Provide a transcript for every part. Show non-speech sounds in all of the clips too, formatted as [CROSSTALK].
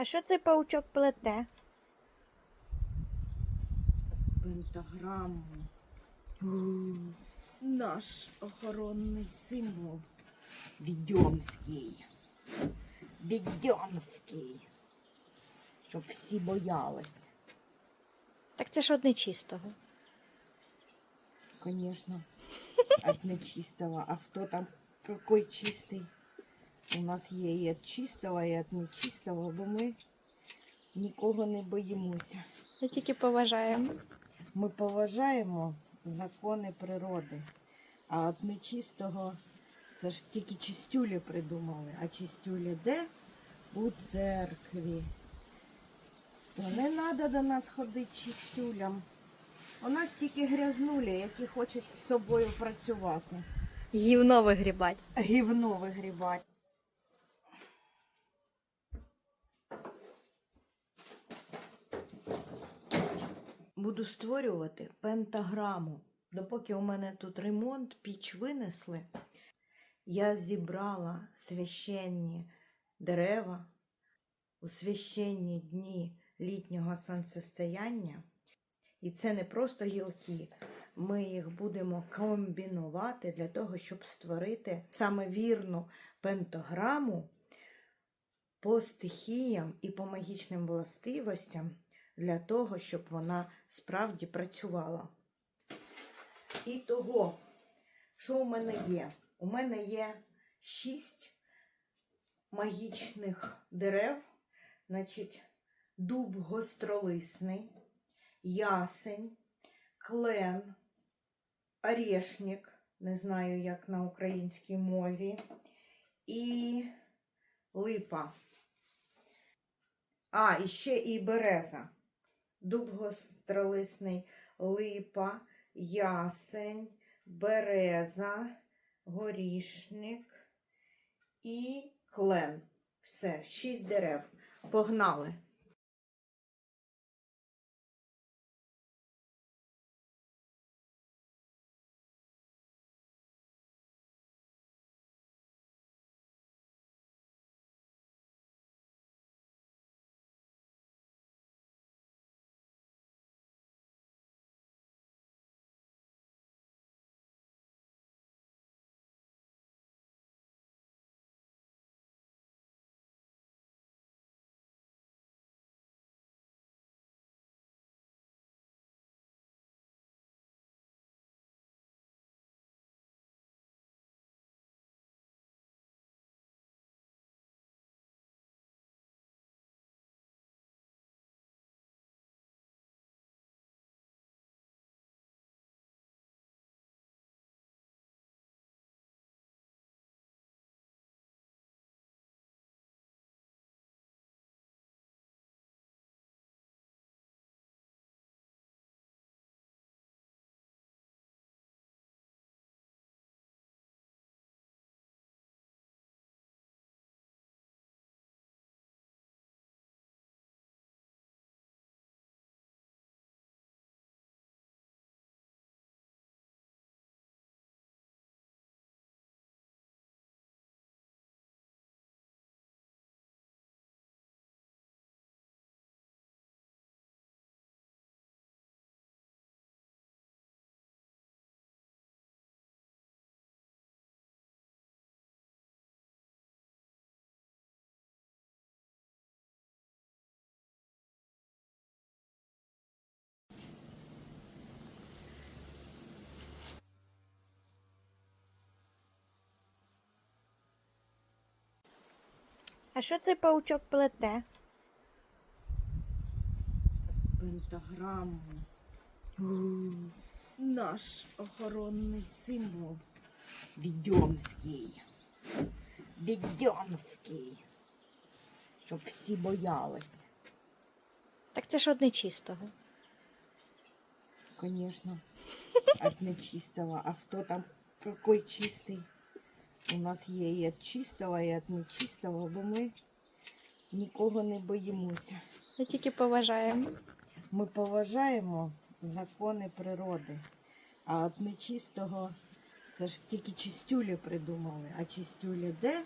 А що цей паучок плете? Пентаграму. Наш охоронний символ. Відьомський. Відьомський. Щоб всі боялись. Так це ж одне чистого. Конечно. От нечистого. А хто там какой чистий? У нас є і від чистого, і від нечистого, бо ми нікого не боїмося. Ми тільки поважаємо. Ми поважаємо закони природи, а от нечистого це ж тільки чистюлі придумали. А чистюлі де? У церкві. То не треба до нас ходити чистюлям. У нас тільки грязнулі, які хочуть з собою працювати. Гівно вигрібать. Гівно вигрібати. Буду створювати пентаграму. Допоки у мене тут ремонт, піч винесли, я зібрала священні дерева у священні дні літнього сонцестояння. І це не просто гілки. Ми їх будемо комбінувати для того, щоб створити саме вірну пентаграму по стихіям і по магічним властивостям для того, щоб вона справді працювала. І того, що у мене є? У мене є шість магічних дерев, значить, дуб гостролисний, ясень, клен, орешник, не знаю, як на українській мові, і липа. А, і ще і береза. Дуб гостролисний, липа, ясень, береза, горішник і клен. Все, шість дерев. Погнали. А що цей паучок плете? Пентаграму. Наш охоронний символ. Відьомський. Відьомський. Щоб всі боялись. Так це ж одне чистого. Конечно. От нечистого. А хто там какой чистий? У нас є і від чистого, і від нечистого, бо ми нікого не боїмося. Ми тільки поважаємо. Ми поважаємо закони природи, а от нечистого це ж тільки чистюлі придумали. А чистюлі де?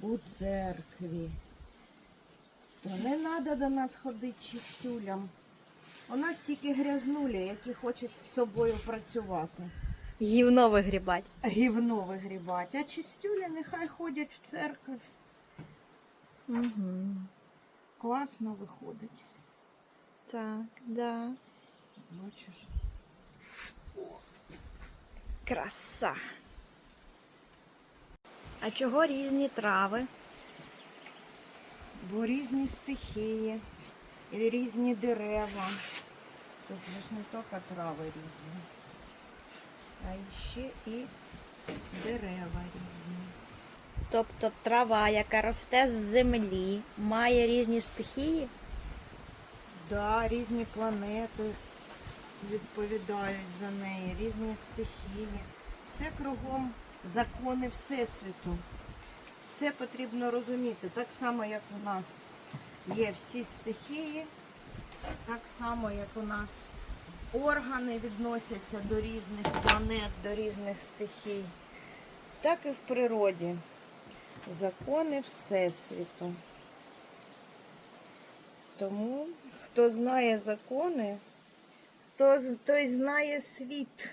У церкві. То не треба до нас ходити чистюлям. У нас тільки грязнулі, які хочуть з собою працювати. Гівно вигрібать. Гівно вигрібати. А чистюлі нехай ходять в церкву. Угу. Класно виходить. Так, да. Бачиш? Краса. А чого різні трави? Бо різні стихії, і різні дерева. Тут же ж не тільки трави різні, а ще і дерева різні. Тобто трава, яка росте з землі, має різні стихії? Да, різні планети відповідають за неї, різні стихії. Все кругом закони Всесвіту. Все потрібно розуміти. Так само, як у нас є всі стихії, так само, як у нас органи відносяться до різних планет, до різних стихій, так і в природі. Закони Всесвіту. Тому хто знає закони, то, той знає світ.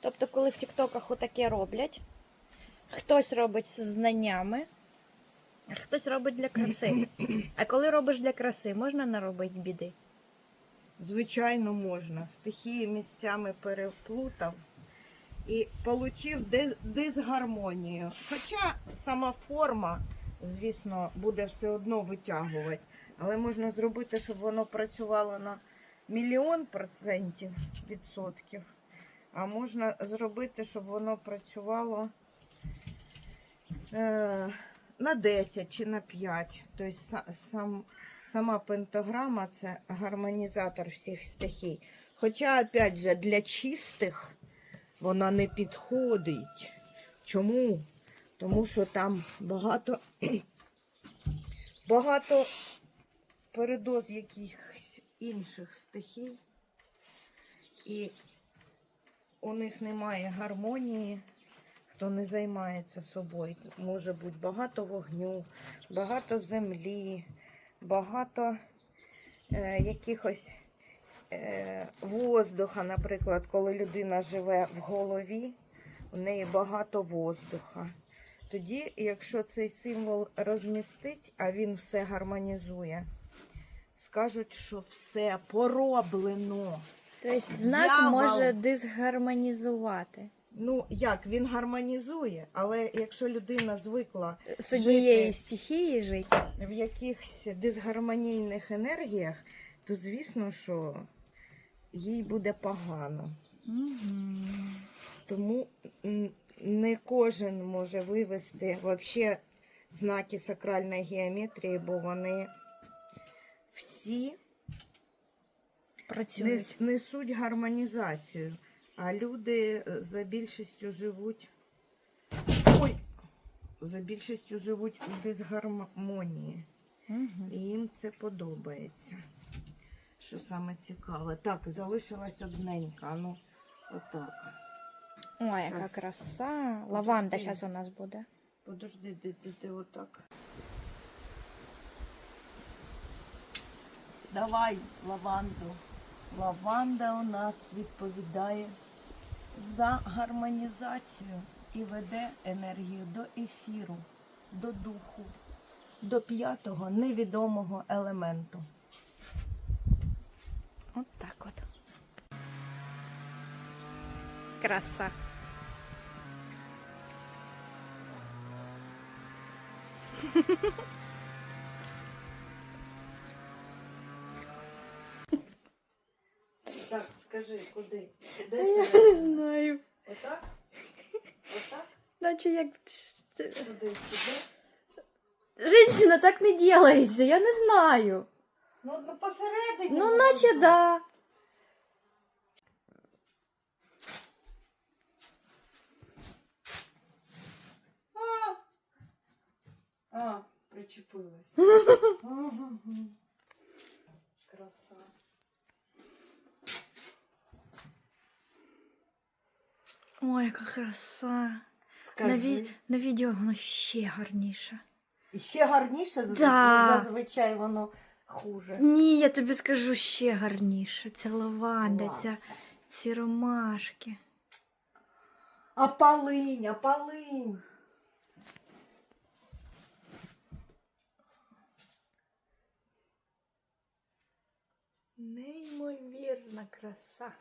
Тобто, коли в тіктоках отаке роблять, хтось робить з знаннями, а хтось робить для краси. А коли робиш для краси, можна наробити біди? Звичайно, можна. Стихії місцями переплутав і отримав дис- дисгармонію. Хоча сама форма, звісно, буде все одно витягувати. Але можна зробити, щоб воно працювало на мільйон процентів відсотків. А можна зробити, щоб воно працювало е, на 10 чи на 5. Тобто са- сам, сама пентаграма це гармонізатор всіх стихій. Хоча, опять же, для чистих вона не підходить. Чому? Тому що там багато, [CLEARS THROAT] багато передоз якихось інших стихій. І у них немає гармонії, хто не займається собою. Може бути багато вогню, багато землі, багато е, якихось е, воздуха, наприклад, коли людина живе в голові, у неї багато воздуха. Тоді, якщо цей символ розмістить, а він все гармонізує, скажуть, що все пороблено. Тобто знак Дьявол. може дисгармонізувати. Ну, як він гармонізує, але якщо людина звикла З однієї стихії жити. в якихось дисгармонійних енергіях, то звісно, що їй буде погано. Тому не кожен може вивести вообще знаки сакральної геометрії, бо вони всі Працюють. несуть гармонізацію, а люди е, за більшістю живуть. Ой! За більшістю живуть у дисгармонії. Мгм. І їм це подобається. Що саме цікаве. Так, залишилась одненька. Ну, отак. Ой, яка Щас. краса. Лаванда Подожди. зараз у нас буде. Подожди, де, де, де, отак. Давай лаванду. Лаванда у нас відповідає за гармонізацію і веде енергію до ефіру, до духу, до п'ятого невідомого елементу. От так от. Краса. [LAUGHS] скажи, куди? Куди Я не знаю. Отак? Отак? Наче як. Куди? Сюди? Женщина так не делається, я не знаю. Ну, ну посередині. Ну, може наче бути. да. А, а причепилась. [LAUGHS] Ага. Краса. Ой, яка краса. На, ві... на відео воно ще гарніше. І ще гарніше Да. зазвичай воно хуже. Ні, я тобі скажу ще гарніше. Ця лаванда, ця, ці ромашки. А полинь, а полинь. Неймовірна краса.